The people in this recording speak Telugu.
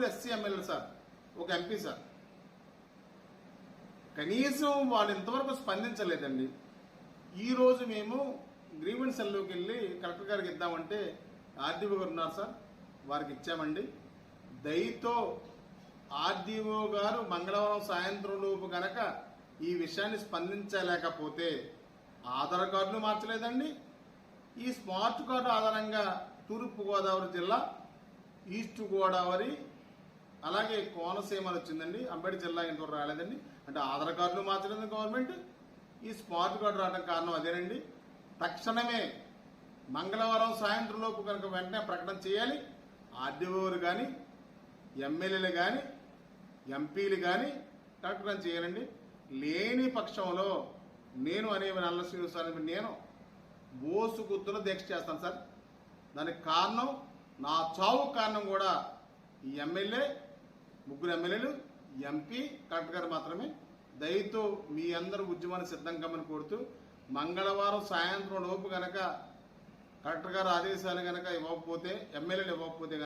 నలుగురు ఎస్సీ ఎమ్మెల్యేలు సార్ ఒక ఎంపీ సార్. కనీసం వాళ్ళు ఇంతవరకు స్పందించలేదండి. ఈరోజు మేము గ్రీవెన్స్ సెల్లోకి వెళ్ళి కలెక్టర్ గారికి ఇద్దామంటే ఆర్డీఓ గారు ఉన్నారు సార్ వారికి ఇచ్చామండి. దయతో ఆర్డీఓ గారు మంగళవారం సాయంత్రం లోపు గనక ఈ విషయాన్ని స్పందించలేకపోతే ఆధార్ కార్డును మార్చలేదండి. ఈ స్మార్ట్ కార్డు ఆధారంగా తూర్పు గోదావరి జిల్లా ఈస్ట్ గోదావరి అలాగే కోనసీమ వచ్చిందండి. అంబేడి జిల్లా ఇంతవరకు రాలేదండి. అంటే ఆధార్ కార్డులు మార్చలేదు గవర్నమెంట్. ఈ స్మార్ట్ కార్డు రావడం కారణం అదేనండి. తక్షణమే మంగళవారం సాయంత్రం లోపు కనుక వెంటనే ప్రకటన చేయాలి. ఆర్డీఓలు కానీ ఎమ్మెల్యేలు కానీ ఎంపీలు కానీ ప్రకటన చేయాలండి. లేని పక్షంలో నేను అనే నల్ల శ్రీనివాసాన్ని నేను బోసు గుర్తులో దీక్ష చేస్తాను సార్. దానికి కారణం నా చావు కారణం కూడా ఈ ఎమ్మెల్యే ముగ్గురు ఎమ్మెల్యేలు ఎంపీ కలెక్టర్ గారు మాత్రమే. దయతో మీ అందరూ ఉద్యమాన్ని సిద్ధం కమ్మని కోరుతూ మంగళవారం సాయంత్రం లోపు గనక కలెక్టర్ గారు ఆదేశాలు గనక ఇవ్వకపోతే ఎమ్మెల్యేలు ఇవ్వకపోతే